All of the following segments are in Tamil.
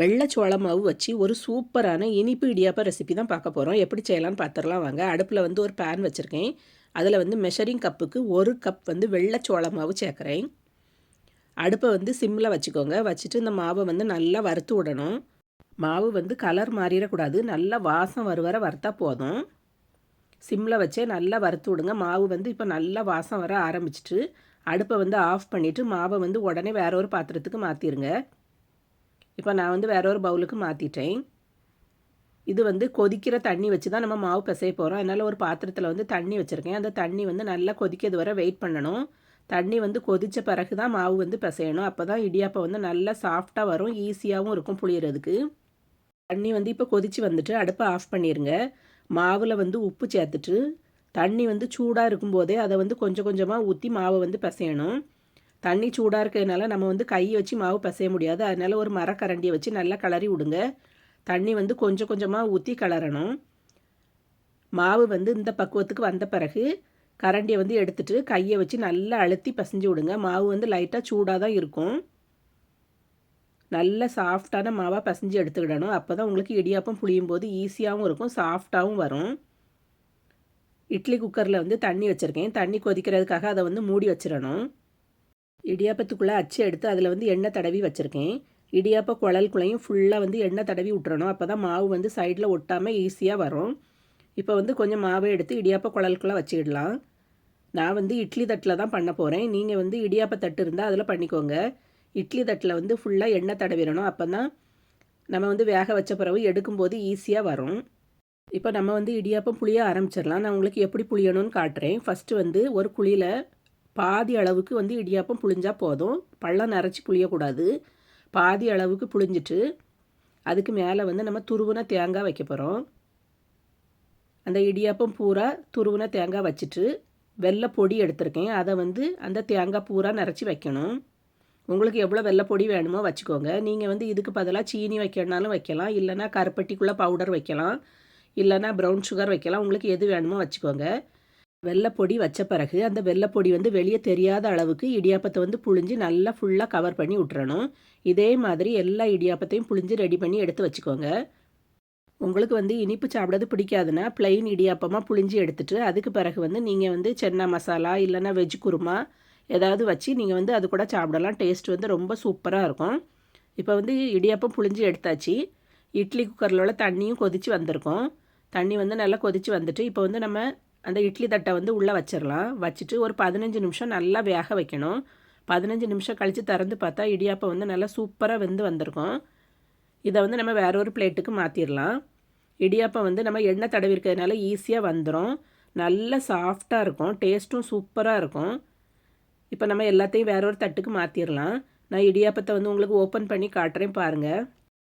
வெள்ளை மாவு வச்சு ஒரு சூப்பரான இனிப்பு இடியாப்ப ரெசிபி தான் பார்க்க போகிறோம் எப்படி செய்யலாம்னு பார்த்துடலாம் வாங்க. அடுப்பில் வந்து ஒரு பேன் வச்சுருக்கேன். அதில் வந்து மெஷரிங் கப்புக்கு ஒரு கப் வந்து வெள்ளைச்சோள மாவு சேர்க்குறேன். அடுப்பை வந்து சிம்மில் வச்சுக்கோங்க. வச்சுட்டு இந்த மாவை வந்து நல்லா வறுத்து விடணும். மாவு வந்து கலர் மாறிடக்கூடாது. நல்லா வாசம் வர வர வறுத்தா போதும். சிம்மில் வச்சே நல்லா வறுத்து விடுங்க. மாவு வந்து இப்போ நல்லா வாசம் வர ஆரம்பிச்சிட்டு அடுப்பை வந்து ஆஃப் பண்ணிவிட்டு மாவை வந்து உடனே வேற ஒரு பாத்திரத்துக்கு மாற்றிடுங்க இப்போ நான் வந்து வேற ஒரு பவுலுக்கு மாற்றிட்டேன் இது வந்து கொதிக்கிற தண்ணி வச்சு தான் நம்ம மாவு பிசைய போகிறோம் அதனால் ஒரு பாத்திரத்தில் வந்து தண்ணி வச்சுருக்கேன். அந்த தண்ணி வந்து நல்லா கொதிக்கிறது வரை வெயிட் பண்ணணும். தண்ணி வந்து கொதித்த பிறகு தான் மாவு வந்து பிசையணும். அப்போ தான் இடியாப்பம் வந்து நல்லா சாஃப்டாக வரும். ஈஸியாகவும் இருக்கும் புளியறதுக்கு. தண்ணி வந்து இப்போ கொதித்து வந்துட்டு அடுப்பை ஆஃப் பண்ணிடுங்க மாவில் வந்து உப்பு சேர்த்துட்டு தண்ணி வந்து சூடாக இருக்கும்போதே அதை வந்து கொஞ்சம் கொஞ்சமாக ஊற்றி மாவை வந்து பிசையணும். தண்ணி சூடாக இருக்கிறதுனால நம்ம வந்து கையை வச்சு மாவு பசைய முடியாது. அதனால் ஒரு மரக்கரண்டியை வச்சு நல்லா கிளறி விடுங்க. தண்ணி வந்து கொஞ்சம் கொஞ்சமாக ஊற்றி கிளறணும் மாவு வந்து இந்த பக்குவத்துக்கு வந்த பிறகு கரண்டியை வந்து எடுத்துட்டு கையை வச்சு நல்லா அழுத்தி பசைஞ்சு விடுங்க. மாவு வந்து லைட்டாக சூடாக தான் இருக்கும். நல்ல சாஃப்டான மாவாக பசைஞ்சு எடுத்துக்கிடணும். அப்போ தான் உங்களுக்கு இடியாப்பம் புளியும் போது ஈஸியாகவும் இருக்கும் சாஃப்டாகவும் வரும். இட்லி குக்கரில் வந்து தண்ணி வச்சுருக்கேன். தண்ணி கொதிக்கிறதுக்காக அதை வந்து மூடி வச்சிடணும். இடியாப்பத்துக்குள்ளே அச்சு எடுத்து அதில் வந்து எண்ணெய் தடவி வச்சுருக்கேன். இடியாப்ப குழல்குள்ளையும் ஃபுல்லாக வந்து எண்ணெய் தடவி விட்டுறணும். அப்போ தான் மாவு வந்து சைடில் ஒட்டாமல் ஈஸியாக வரும். இப்போ வந்து கொஞ்சம் மாவை எடுத்து இடியாப்ப குழல்குள்ளே வச்சுக்கிடலாம் நான் வந்து இட்லி தட்டில் தான் பண்ண போகிறேன் நீங்கள் வந்து இடியாப்ப தட்டு இருந்தால் அதில் பண்ணிக்கோங்க. இட்லி தட்டில் வந்து ஃபுல்லாக எண்ணெய் தடவிடணும். அப்போ தான் நம்ம வந்து வேக வச்ச பிறகு எடுக்கும்போது ஈஸியாக வரும். இப்போ நம்ம வந்து இடியாப்பம் புளிய ஆரம்பிச்சிடலாம். நான் உங்களுக்கு எப்படி புளியணும்னு காட்டுறேன். ஃபஸ்ட்டு வந்து ஒரு குழியில் பாதி அளவுக்கு வந்து இடியாப்பம் புளிஞ்சால் போதும். பள்ளம் நிறச்சி புளியக்கூடாது. பாதி அளவுக்கு புளிஞ்சிட்டு அதுக்கு மேலே வந்து நம்ம துருவுன தேங்காய் வைக்க போகிறோம் அந்த இடியாப்பம் பூரா துருவுன தேங்காய் வச்சுட்டு வெள்ளை பொடி எடுத்திருக்கேன். அதை வந்து அந்த தேங்காய் பூரா நிறச்சி வைக்கணும். உங்களுக்கு எவ்வளோ வெள்ளை பொடி வேணுமோ வச்சுக்கோங்க. நீங்கள் வந்து இதுக்கு பதிலாக சீனி வைக்கணுனாலும் வைக்கலாம். இல்லைனா கருப்பட்டிக்குள்ளே பவுடர் வைக்கலாம். இல்லைனா ப்ரௌன் சுகர் வைக்கலாம். உங்களுக்கு எது வேணுமோ வச்சுக்கோங்க. வெள்ளைப்பொடி வச்ச பிறகு அந்த வெள்ளைப்பொடி வந்து வெளியே தெரியாத அளவுக்கு இடியாப்பத்தை வந்து புழிஞ்சு நல்லா ஃபுல்லாக கவர் பண்ணி விட்டுறணும். இதே மாதிரி எல்லா இடியாப்பத்தையும் புழிஞ்சு ரெடி பண்ணி எடுத்து வச்சுக்கோங்க. உங்களுக்கு வந்து இனிப்பு சாப்பிட்றது பிடிக்காதுன்னா பிளெயின் இடியாப்பமாக புழிஞ்சு எடுத்துட்டு அதுக்கு பிறகு வந்து நீங்கள் வந்து சென்னா மசாலா இல்லைன்னா வெஜ் குருமா ஏதாவது வச்சு நீங்கள் வந்து அது கூட சாப்பிடலாம். டேஸ்ட் வந்து ரொம்ப சூப்பராக இருக்கும். இப்போ வந்து இடியாப்பம் புழிஞ்சு எடுத்தாச்சு. இட்லி குக்கரில் உள்ள தண்ணியும் கொதித்து வந்திருக்கும். தண்ணி வந்து நல்லா கொதித்து வந்துட்டு இப்போ வந்து நம்ம அந்த இட்லி தட்டை வந்து உள்ளே வச்சிடலாம். வச்சுட்டு ஒரு பதினஞ்சு நிமிஷம் நல்லா வேக வைக்கணும். பதினஞ்சு நிமிஷம் கழித்து திறந்து பார்த்தா இடியாப்பம் வந்து நல்லா சூப்பராக வெந்து வந்திருக்கும். இதை வந்து நம்ம வேற ஒரு பிளேட்டுக்கு மாற்றிடலாம் இடியாப்பம் வந்து நம்ம எண்ணெய் தடவி இருக்கிறதுனால ஈஸியாக வந்துடும் நல்ல சாஃப்டாக இருக்கும். டேஸ்ட்டும் சூப்பராக இருக்கும். இப்போ நம்ம எல்லாத்தையும் வேற ஒரு தட்டுக்கு மாற்றிடலாம் நான் இடியாப்பத்தை வந்து உங்களுக்கு ஓப்பன் பண்ணி காட்டுறேன் பாருங்கள்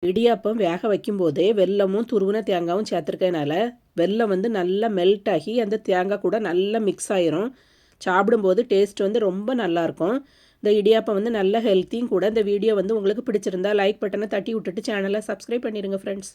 இடியாப்பம் வேக வைக்கும்போதே வெல்லமும் துருவின தேங்காயும் சேர்த்துருக்கனால வெல்லம் வந்து நல்லா மெல்ட் ஆகி அந்த தேங்காய் கூட நல்லா மிக்ஸ் ஆயிரும். சாப்பிடும்போது டேஸ்ட் வந்து ரொம்ப நல்லாயிருக்கும் இந்த இடியாப்பம் வந்து நல்ல ஹெல்த்தியும் கூட. இந்த வீடியோ வந்து உங்களுக்கு பிடிச்சிருந்தா லைக் பட்டனை தட்டி விட்டுட்டு சேனலை சப்ஸ்கிரைப் பண்ணிடுங்க ஃப்ரெண்ட்ஸ்